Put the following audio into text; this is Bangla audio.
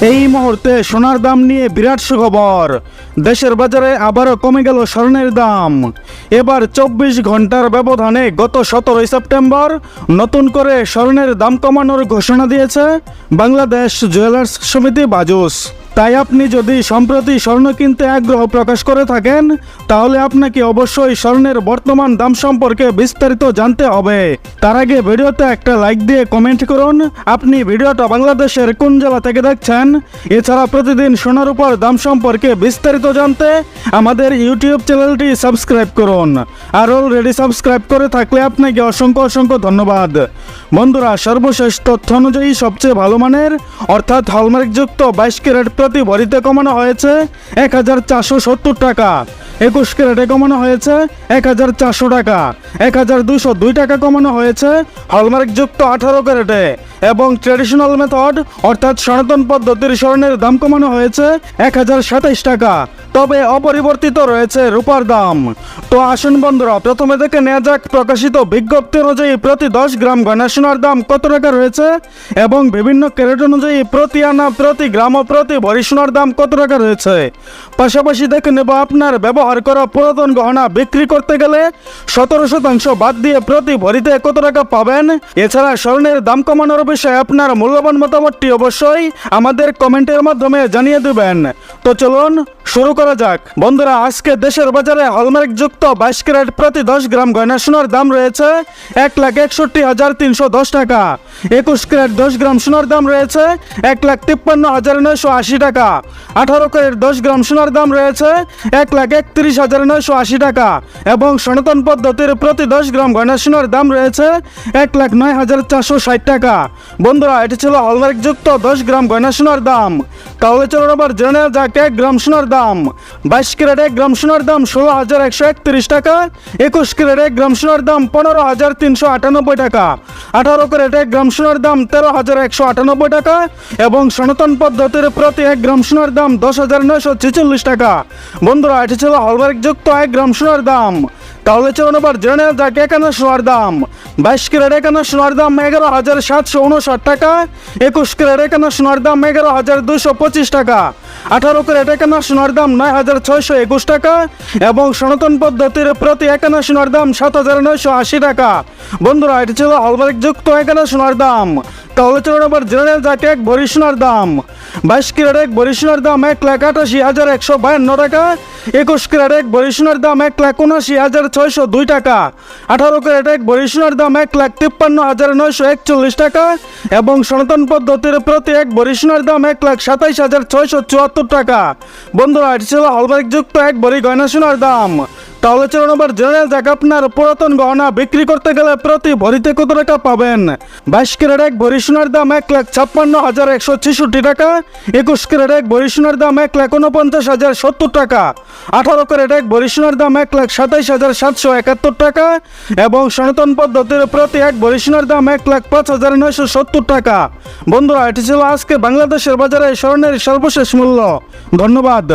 এই মুহূর্তে সোনার দাম নিয়ে বিরাট সুখবর। দেশের বাজারে আবারও কমে গেল স্বর্ণের দাম। এবার চব্বিশ ঘণ্টার ব্যবধানে গত সতেরোই সেপ্টেম্বর নতুন করে স্বর্ণের দাম কমানোর ঘোষণা দিয়েছে বাংলাদেশ জুয়েলার্স সমিতি বাজুস। তাই আপনি যদি সম্প্রতি স্বর্ণ কিনতে আগ্রহ প্রকাশ করে থাকেন, তাহলে আপনাকে অবশ্যই স্বর্ণের বর্তমান দাম সম্পর্কে বিস্তারিত জানতে হবে। তার আগে ভিডিওতে একটা লাইক দিয়ে কমেন্ট করুন। আপনি ভিডিওটা বাংলাদেশের কোন জেলা থেকে দেখছেন? এছাড়া প্রতিদিন সোনার উপর দাম সম্পর্কে বিস্তারিত জানতে আমাদের ইউটিউব চ্যানেলটি সাবস্ক্রাইব করুন। আর অলরেডি সাবস্ক্রাইব করে থাকলে আপনাকে অসংখ্য অসংখ্য ধন্যবাদ। বন্ধুরা, সর্বশেষ তথ্য অনুযায়ী সবচেয়ে ভালো মানের, অর্থাৎ হলমার্কযুক্ত বাইশ ক্যারেট প্রতি ভরিতে কমানো হয়েছে এক হাজার চারশো সত্তর টাকা। একুশ ক্যারেটে কমানো হয়েছে এক হাজার চারশো টাকা। এক হাজার দুশো দুই টাকা কমানো হয়েছে। হলমার্কযুক্ত আঠারো ক্যারেটে। এবং ট্রেডিশনাল মেথড অর্থাৎ সনাতন পদ্ধতির স্বর্ণের দাম কমানো হয়েছে এক হাজার সাতাইশ টাকা। তবে অপরিবর্তিত রয়েছে রূপার দাম। তো আসুন বন্ধুরা, প্রথমে দেখে নেওয়া যাক প্রকাশিত বিজ্ঞপ্তি অনুযায়ী প্রতি দশ গ্রাম গয়না সোনার দাম কত টাকা রয়েছে এবং বিভিন্ন ক্যারেট অনুযায়ী প্রতি আনা, প্রতি গ্রাম ও প্রতি ভরি সোনার দাম কত টাকা রয়েছে? পাশাপাশি দেখে নেব আপনার ব্যবহার করা পুরাতন গহনা বিক্রি করতে গেলে সতেরো শতাংশ বাদ দিয়ে প্রতি ভরিতে কত টাকা পাবেন? এছাড়া স্বর্ণের দাম কমানোর বিষয়ে আপনার মূল্যবান মতামতটি অবশ্যই আমাদের কমেন্টের মাধ্যমে জানিয়ে দেবেন। তো চলুন, শুরু করা যাক। বন্ধুরা, আজকে দেশের বাজারে হলমার্ক যুক্ত বাইশ ক্যারেট প্রতি দশ গ্রাম গয়না সোনার দাম রয়েছে এক লাখ একষট্টি হাজার তিনশো দশ টাকা। একুশ ক্যারেট দশ গ্রাম সোনার দাম রয়েছে এক লাখ তিপ্পান্ন হাজার নয়শো আশি টাকা। আঠারো ক্যারেট দশ গ্রাম সোনার দাম রয়েছে এক লাখ একত্রিশ হাজার নয়শো আশি টাকা এবং সনাতন পদ্ধতির প্রতি দশ গ্রাম গয়না সোনার দাম রয়েছে এক লাখ নয় হাজার চারশো ষাট টাকা। বন্ধুরা, এটি ছিল হলমার্ক যুক্ত দশ গ্রাম গয়না সোনার দাম। তাহলে চলুন আবার জেনে নেওয়া যাক, এক গ্রাম সোনার দাম। বাইশ ক্যারেট এক গ্রাম সোনার দাম ষোলো হাজার একশো একত্রিশ টাকা। একুশ ক্যারেট এক গ্রাম সোনার দাম পনেরো হাজার তিনশো আটানব্বই টাকা। আঠারো ক্যারেট এক গ্রাম সোনার দাম তেরো হাজার একশো আটানব্বই টাকা এবং সনাতন পদ্ধতির প্রতি এক গ্রাম সোনার দাম দশ হাজার নয়শো ছেচল্লিশ টাকা। বন্ধুরা, এটি ছিল হলমার্ক যুক্ত এক গ্রাম সোনার দাম। তাহলে চলুন আবার জেনে নেওয়া যাক একান্ন সোনার দাম। বাইশ ক্যারেট এখানে সোনার দাম এগারো হাজার সাতশো উনষাট টাকা। একুশ ক্যারেট এখানে সোনার দাম এগারো হাজার দুশো পঁচিশ টাকা। আঠারো ক্যারেট এখানে সোনার দাম নয় হাজার ছয়শো একুশ টাকা এবং সনাতন পদ্ধতির প্রতি এখানে সোনার দাম সাত হাজার নয়শো আশি টাকা। বন্ধুরা, এটি ছিল হলমার্ক যুক্ত এখানে সোনার দাম। তাহলে চলুন আবার জেনে নেওয়া যাক এক ভরি দাম। বাইশ ক্যারেট এক ভরি দাম এক লাখ আটাশি হাজার একশো বায়ান্ন টাকা। একুশ ক্যারেট এক ভরি দাম এক লাখ উনআশি হাজার ছয়শো দুই টাকা। আঠারো ক্যারেট এক ভরি দাম এক লাখ তিপ্পান্ন হাজার নয়শো একচল্লিশ টাকা। এবং সনাতন পদ্ধতির প্রতি এক ভরি দাম এক লাখ সাতাইশ হাজার ছয়শো চুয়াত্তর টাকা। বন্ধুরা, এটি ছিল হলমার্ক যুক্ত এক ভরি গয়না সোনার দাম। তাহলে চলুন আবার জেনে আপনার পুরাতন গহনা বিক্রি করতে গেলে প্রতি ভরিতে কত টাকা পাবেন? বাইশ ক্যারেট এক ভরি সোনার দাম এক লাখ ছাপ্পান্ন হাজার একশো ছেষট্টি টাকা, একুশ ক্যারেট এক ভরি সোনার দাম এক লাখ উনপঞ্চাশ হাজার সত্তর টাকা, আঠারো ক্যারেট এক ভরি সোনার দাম এক লাখ সাতাইশ হাজার সাতশো একাত্তর টাকা এবং সনাতন পদ্ধতির প্রতি এক ভরি সোনার দাম এক লাখ পাঁচ হাজার নয়শো সত্তর টাকা। বন্ধুরা, এটি ছিল আজকে বাংলাদেশের বাজারে স্বর্ণের সর্বশেষ মূল্য। ধন্যবাদ।